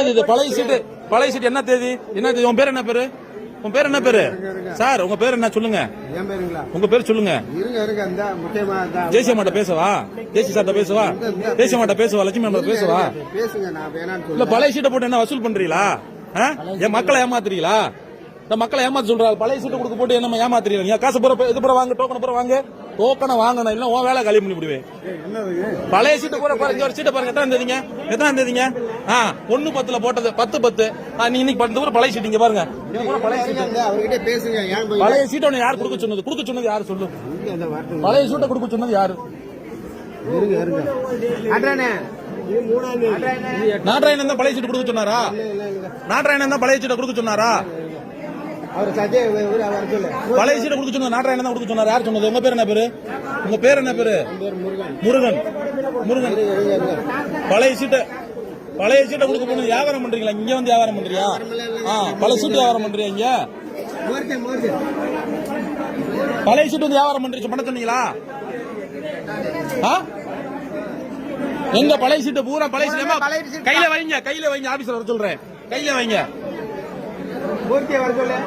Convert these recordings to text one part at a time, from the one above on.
என்னது இது? பழைய சீட்டு பழைய சீட்டு என்ன தேதி? என்ன தேதி உன் பேர் என்ன பேரு? உன் பேர் என்ன பேரு? சார் உங்க பேர் என்ன? சொல்லுங்க. உங்க பேர் சொல்லுங்க. ஜேசி அம்மாட்ட பேசவா? ஜேசி சார்ட்ட பேசவா? ஜேசி அம்மாட்ட பேசவா? லட்சுமி அம்மாட்ட பேசவா? பேசுங்க நான் வேணான்னு இல்ல பழைய சீட்டை போட்டு என்ன வசூல் பண்றீங்களா? என் மக்களை ஏமாத்துறீங்களா? இந்த மக்களை ஏமாத்த சொல்றாங்க பழைய சீட்டை கொடுக்க போட்டு என்ன ஏமாத்துறீங்க? நீங்க காசு பூரா இது பூரா வாங்க டோக்கன் பூரா வாங்க. டோக்கனை வாங்கணும் இல்ல உன் வேலை காலி பண்ணி விடுவேன் பழைய சீட்டு பூரா பாருங்க ஒரு சீட்டை பாருங்க. எத்தனை தேதிங்க? எத்தனை தேதிங்க? ஆ ஒண்ணு பத்துல போட்டது பத்து பத்து. ஆ, நீ இன்னைக்கு பத்து பூரா பழைய சீட்டு இங்க பாருங்க பழைய சீட்டு உன்னை யார் கொடுக்க சொன்னது? கொடுக்க சொன்னது யாரு? சொல்லு. பழைய சீட்டை கொடுக்க சொன்னது யாரு? நாட்டாயன் தான் பழைய சீட்டு கொடுக்க சொன்னாரா? இல்ல இல்ல நாட்டாயன் தான் பழைய சீட்டை கொடுக்க சொன்னாரா? அவர் சொல்லு. பழைய சீட்டை கொடுக்க சொன்னது நாட்டாயன் தான் கொடுக்க சொன்னார்? யார் சொன்னது? உங்க பேர் என்ன பேரு? உங்க பேர் என்ன பேரு? முருகன். முருகன். பழைய சீட்டை பழைய சீட்டை கொடுக்க போனது வியாபாரம் பண்றீங்களா? இங்க வந்து வியாபாரம் பண்றியா? ஆ பழைய சீட்டு வியாபாரம் பண்றியா இங்க? பழைய சீட்டு வந்து வியாபாரம் பண்றீங்க பண்ண சொன்னீங்களா? ஆ? எங்க பழைய சீட்டு? பூரா பழைய சீட்டு. கையில வைங்க கையில வைங்க ஆபீஸ்ல வர சொல்றேன். கையில வைங்க மூர்த்தியை வர சொல்லு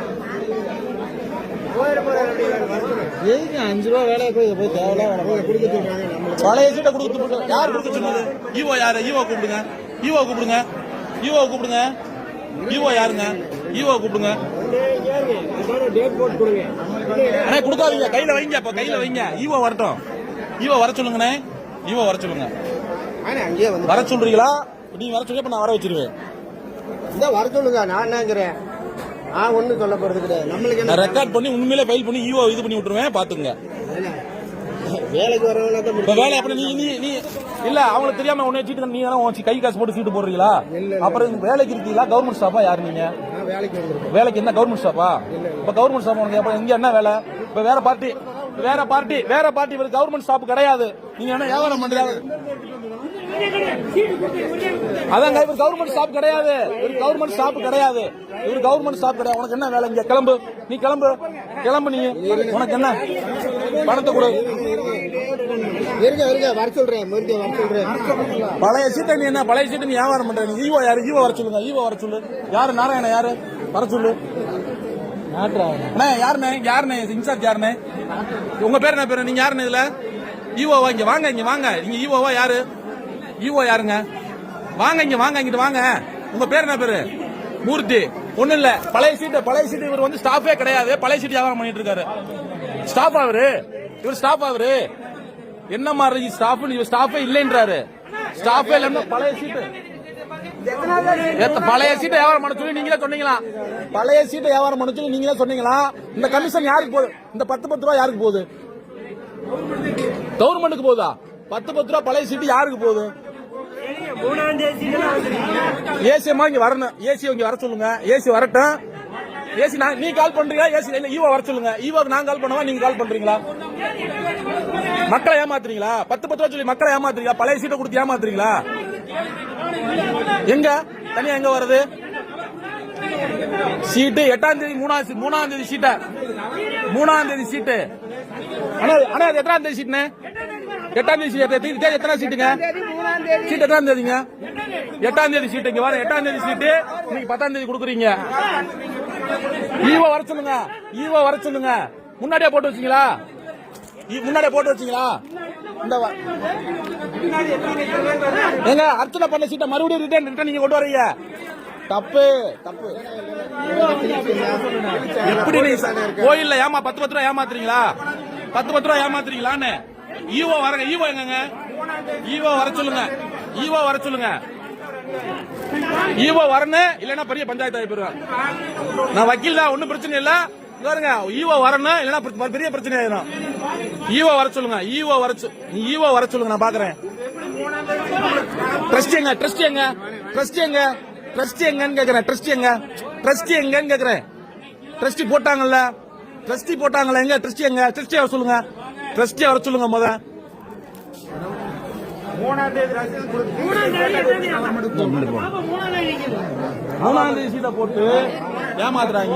போயிட போறாரு அப்படியே வர சொல்லு எதுக்கு அஞ்சு ரூபா வேலையை போய் போய் தேவையில்ல அவங்க கொடுக்க சொல்றாங்க நம்மளுக்கு பழைய சீட்டை கொடுத்து போட்டு- யார் கொடுக்க சொன்னது? ஈவோ யாரு? ஈவோ கூப்பிடுங்க. ஈவோ கூப்பிடுங்க. ஈவோ கூப்பிடுங்க. ஈவோ யாருங்க? ஈவோ கூப்பிடுங்க. அண்ணே கொடுக்காதீங்க. கையில வைங்க இப்ப கையில வைங்க. ஈவோ வரட்டும். ஈவோ வர சொல்லுங்கண்ணே. ஈவோ வர சொல்லுங்க. வர சொல்றீங்களா? நீங்க வர சொல்லி நான் வர வச்சிருவேன். இந்த வர சொல்லுங்க நான் என்னங்கிறேன் நான் ஒண்ணும் சொல்ல போறது கிடையாது. நம்மளுக்கு நான் என்ன ரெக்கார்ட் பண்ணி உண்மையிலே ஃபைல் பண்ணி ஈவோ இது பண்ணி விட்டுருவேன் பாத்துங்க வேலைக்கு வரவங்க தான் இப்ப வேலை அப்படி நீ நீ நீ இல்ல அவங்களுக்கு தெரியாம உன்னை சீட்டு நீ உன் கை காசு போட்டு சீட்டு போடுறீங்களா? அப்புறம் வேலைக்கு இருக்கீங்களா? கவர்மெண்ட் ஸ்டாஃபா யாரு நீங்க? வேலைக்கு என்ன கவர்மெண்ட் ஸ்டாஃபா இப்ப கவர்மெண்ட் ஸ்டாஃப் உனக்கு இங்க என்ன வேலை? இப்ப வேற பார்ட்டி வேற பார்ட்டி வேற பார்ட்டி கவர்மெண்ட் ஸ்டாஃப் கிடையாது. நீங்க என்ன வியாபாரம் பண்றீங்க? அதாங்க இவர் கவர்மெண்ட் ஸ்டாஃப் கிடையாது. இவர் கவர்மெண்ட் ஸ்டாஃப் கிடையாது. இவர் கவர்மெண்ட் ஸ்டாஃப் கிடையாது. உனக்கு என்ன வேலை இங்க? கிளம்பு. நீ கிளம்பு. கிளம்பு நீ. உனக்கு என்ன? பணத்தை கொடு. இருங்க வர சொல்றேன். வர சொல்றேன். பழைய சீட்டை நீ என்ன? பழைய சீட்டை நீ வியாபாரம் பண்ற. நீ ஈவோ யாரு? ஈவோ வர சொல்லுங்க. ஈவோ வர சொல்லு. யாரு? நாராயண யாரு? வர சொல்லு. அண்ணே யாருண்ணே? யாருண்ணே? இன்சார்ஜ் யாருண்ணே? உங்க பேர் என்ன பேரு? நீங்க யாருண்ணே இதுல? ஈவோவா? இங்க வாங்க இங்க வாங்க. நீங்க ஈவோவா? யாரு? ஈவோ யாருங்க? வாங்க இங்க வாங்க இங்கிட்டு வாங்க. உங்க பேர் என்ன பேரு? மூர்த்தி. ஒண்ணு இல்ல. பழைய சீட்டு பழைய சீட்டு இவர் வந்து ஸ்டாஃபே கிடையாது. பழைய சீட்டு வியாபாரம் பண்ணிட்டு இருக்காரு. ஸ்டாஃப் அவரு? இவர் ஸ்டாஃப் அவரு? என்ன மாதிரி ஸ்டாஃப் இவர் ஸ்டாஃபே இல்லைன்றாரு. ஸ்டாஃபே இல்ல பழைய சீட்டு. பழைய சீட்டை வியாபாரம் பண்ண சொல்லி நீங்களே சொன்னீங்களா? பழைய சீட்டை வியாபாரம் பண்ண சொல்லி நீங்களே சொன்னீங்களா? இந்த கமிஷன் யாருக்கு போகுது? இந்த பத்து பத்து ரூபா யாருக்கு போகுது? கவர்மெண்ட்டுக்கு போகுதா? பத்து பத்து ரூபா பழைய சீட்டு யாருக்கு போகுது? ஏசி அம்மா இங்க வரணும். ஏசி இங்க வர சொல்லுங்க. ஏசி வரட்டும். ஏசி நான் நீ கால் பண்றீங்களா ஏசி இல்ல ஈவோ வர சொல்லுங்க. ஈவோக்கு நான் கால் பண்ணவா நீங்க கால் பண்றீங்களா? மக்களை ஏமாத்துறீங்களா? பத்து பத்து ரூபா சொல்லி மக்களை ஏமாத்துறீங்களா? பழைய சீட்டை கொடுத்து ஏமாத்துறீங்களா? எங்க? தனியா எங்க வருது சீட்டு எட்டாம் தேதி மூணாம் மூணாம் தேதி சீட்டை மூணாம் தேதி சீட்டு அண்ணா அண்ணா எத்தனாம் தேதி சீட்டுன்னு எட்டாம் தேதி சீட்டு எத்தனை சீட்டுங்க? சீட்டு எட்டாம் தேதிங்க? எட்டாம் தேதி சீட்டு இங்க வர எட்டாம் தேதி சீட்டு இன்னைக்கு பத்தாம் தேதி கொடுக்குறீங்க. ஈவோ வர சொல்லுங்க. ஈவோ வர சொல்லுங்க. முன்னாடியே போட்டு வச்சீங்களா? முன்னாடியே போட்டு வச்சீங்களா? இந்த வ- அர்ச்சனை பண்ண சீட்டை மறுபடியும் ரிட்டர்ன் ரிட்டர்ன் நீங்க கொண்டு வரீங்க. தப்பு தப்பு. எப்படி நீ கோயில்ல ஏமா பத்து பத்து ரூபா ஏமாத்துறீங்களா? பத்து பத்து ரூபா ஏமாத்துறீங்களான்னு? ஈவோ வரங்க ஈவோ எங்கங்க? ஈவோ வர சொல்லுங்க. ஈவோ வர சொல்லுங்க. ஈவோ வரணும் இல்லைன்னா பெரிய பஞ்சாயத்து ஆகி போயிருவேன். நான் வக்கீல் தான் ஒன்றும் பிரச்சனை இல்ல. பாருங்க ஈவோ வரணும் இல்லைன்னா பெரிய பிரச்சனை ஆயிடும் ஈவோ வர சொல்லுங்க ஈவோ வர ஈவோ வர சொல்லுங்க நான் பாக்குறேன். ட்ரஸ்ட் எங்க ட்ரஸ்ட் எங்க ட்ரஸ்ட் எங்க ட்ரஸ்ட் எங்கன்னு கேக்குறேன் ட்ரஸ்ட் எங்க ட்ரஸ்ட் எங்கன்னு கேக்குறேன். ட்ரஸ்டி போட்டாங்கல்ல ட்ரஸ்டி போட்டாங்கல்ல எங்க ட்ரஸ்டி எங்க ட்ரஸ்டி வர சொல்லுங்க. ட்ரஸ்டி வர சொல்லுங்க முத. மூணாம் தேதி சீட்டை போட்டு ஏமாத்துறாங்க.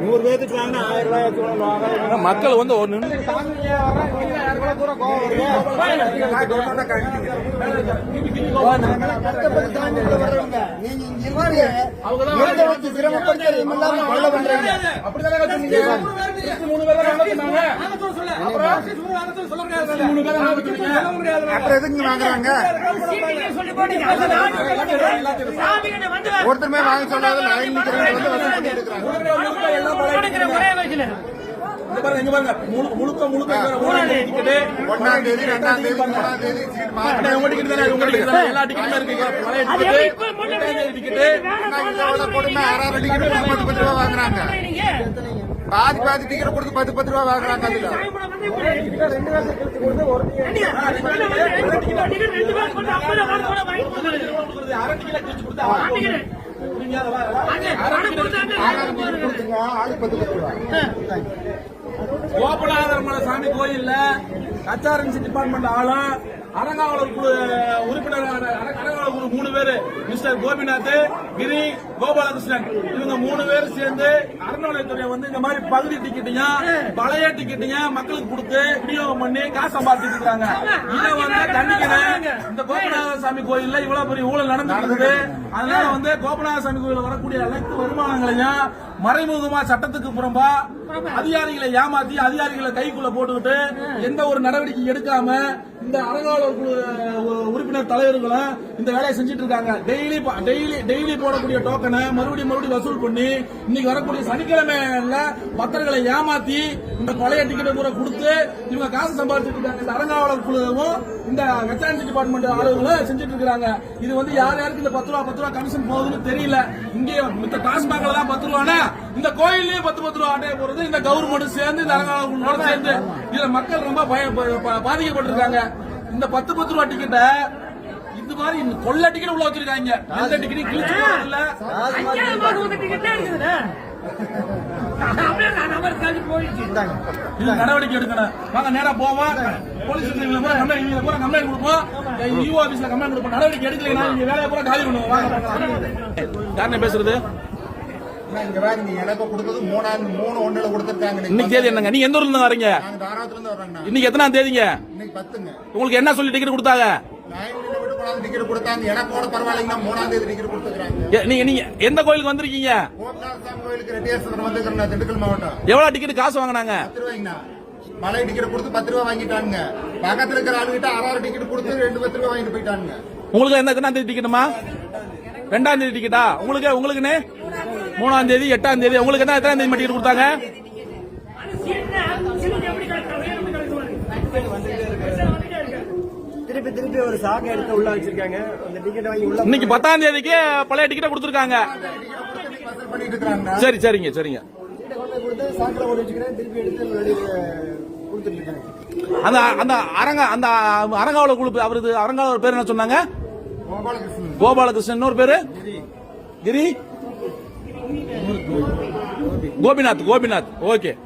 நூறு பேருக்கு வாங்கினா ஆயிரம் ரூபாய் வச்சுக்கணும் மக்கள் வந்து வச்சு நடத்துனீங்க. அப்புறம் எதுக்கு வாங்குறாங்க ஒருத்தருமே வாங்க சொல்லாத முழுக்க எல்லாம் பழைய இங்க பாருங்க, இங்க பாருங்க. முழு- முழுக்க. ஒன்னாம் தேதி ரெண்டாம் தேதி மூணாம் தேதி உங்க டிக்கெட் தானே, உங்க டிக்கெட் தானே. எல்லா டிக்கெட்டுமே இருக்கு. பழைய. போட்டுமே ஆறாறு டிக்கெட் பத்து பத்து ரூபா வாங்குறாங்க பாதி பாதி டிக்கெட் கொடுத்து பத்து பத்து ரூபா வாங்குறாங்க அதுல அரை கொடுத்துங்க ஆளுக்கு பத்து பத்து ரூபா. கோபநாதரமலை சாமி கோயில்ல கச்சாரன்சி டிபார்ட்மெண்ட் ஆளும் அரங்காவலர் குழு உறுப்பினர் அரங்காவலர் குழு மூணு பேரு. மிஸ்டர் கோபிநாத் கிரி கோபாலகிருஷ்ணன். இவங்க மூணு பேர் சேர்ந்து அறநிலையத்துறை வந்து இந்த மாதிரி பகுதி டிக்கெட்டையும் பழைய டிக்கெட்டையும் மக்களுக்கு கொடுத்து விநியோகம் பண்ணி காசு சம்பாதிச்சிட்டு இருக்காங்க. இதை வந்து தண்டிக்கணும். இந்த கோபநாத சாமி கோயில்ல இவ்வளவு பெரிய ஊழல் நடந்துட்டு இருக்குது. அதனால வந்து கோபநாத சாமி கோயில்ல வரக்கூடிய அனைத்து வருமானங்களையும் மறைமுகமா சட்டத்துக்கு புறம்பா அதிகாரிகளை ஏமாத்தி அதிகாரிகளை கைக்குள்ள போட்டுக்கிட்டு எந்த ஒரு நடவடிக்கை எடுக்காம இந்த அரங்காவலர் குழு உறுப்பினர் தலைவர்களும் இந்த வேலையை செஞ்சுட்டு இருக்காங்க டெய்லி டெய்லி டெய்லி போடக்கூடிய டோக்கனை மறுபடியும் மறுபடியும் வசூல் பண்ணி இன்னைக்கு வரக்கூடிய சனிக்கிழமையில பக்தர்களை ஏமாத்தி இந்த பழைய டிக்கெட்டை கூட கொடுத்து இவங்க காசு சம்பாதிச்சிட்டு இருக்காங்க. இந்த அரங்காவலர் குழுவும் இந்த கச்சான்சி டிபார்ட்மெண்ட் ஆளுகளும் செஞ்சுட்டு இருக்காங்க இது வந்து யார் யாருக்கு இந்த பத்து ரூபா பத்து ரூபா கமிஷன் போகுதுன்னு தெரியல. இங்கே மித்த டாஸ்மாக்ல தான் பத்து ரூபானா இந்த கோயில்லயே பத்து பத்து ரூபா அட்டையை போறது இந்த கவர்மெண்ட் சேர்ந்து இந்த அரங்காவலர்களோட சேர்ந்து இதுல மக்கள் ரொம்ப பய- ப- பாதிக்கப்பட்டிருக்காங்க. இந்த பத்து பத்து ரூபா டிக்கெட்ட இந்த மாதிரி இந்த கொள்ள டிக்கெட் உள்ள வச்சிருக்காங்க. எந்த டிக்கெட்டையும் கிழிச்சு இல்ல இது நடவடிக்கை எடுக்கணும். வாங்க நேரா போவோம். போலீஸ் ஸ்டேஷன்ல கம்ப்ளைண்ட் இவங்க கம்ப்ளைண்ட் கொடுப்போம். யூ ஆபீஸ்ல கம்ப்ளைண்ட் கொடுப்போம். நடவடிக்கை எடுக்கலைன்னா நீங்க வேலையை பூரா காலி பண்ணுவோம். வாங்க. யாருன்னு பேசுறது? இங்க வேற நீ எனக்கு கொடுத்தது மூணாம் மூணு ஒண்ணுல கொடுத்துருக்காங்க. இன்னைக்கு தேதி என்னங்க? நீங்க எந்த ஊர்ல இருந்து வரீங்க? நாங்க தாராளத்துல இருந்து வர்றோங்கண்ணா. இன்னைக்கு எத்தனாம் தேதிங்க? இன்னைக்கு பத்துங்க. உங்களுக்கு என்ன சொல்லி டிக்கெட் கொடுத்தாங்க? டிக்கெட் கொடுத்தாங்க. எனக்கு கூட மூணாம் தேதி டிக்கெட் கொடுத்துருக்காங்க. நீங்க நீங்க எந்த கோயிலுக்கு வந்திருக்கீங்க? கோயிலுக்கு ரெட்டியாசத்திரம் திண்டுக்கல் மாவட்டம். எவ்வளவு டிக்கெட் காசு வாங்கினாங்க? பத்து ரூபாய்ங்கண்ணா. மலை டிக்கெட் கொடுத்து பத்து ரூபா வாங்கிட்டாங்க பக்கத்துல இருக்கிற ஆளுகிட்ட ஆறாறு டிக்கெட் கொடுத்து ரெண்டு பத்து ரூபா வாங்கிட்டு போயிட்டாங்க உங்களுக்கு எந்த எத்தனாம் தேதி டிக்கெட்டுமா ரெண்டாம் தேதி டிக்கெட்டா உங்களுக்கு உங்களுக்குன்னு? மூணாம் தேதி எட்டாம் தேதி உங்களுக்கு என்ன எத்தனாம் தேதி டிக்கெட் கொடுத்தாங்க? திருப்பி திருப்பி ஒரு சாக்கு எடுத்து உள்ள வச்சிருக்காங்க. அந்த டிக்கெட் வாங்கி உள்ள இன்னைக்கு பத்தாம் தேதிக்கு பழைய டிக்கெட்டை கொடுத்துருக்காங்க. சரி சரிங்க சரிங்க. அந்த அந்த அரங்க அந்த அரங்காவல குழு அவரது அரங்காவலர் பேர் என்ன சொன்னாங்க? கோபாலகிருஷ்ணன். கோபாலகிருஷ்ணன் இன்னொரு பேரு? கிரி. Глобинат, глобинат, окей.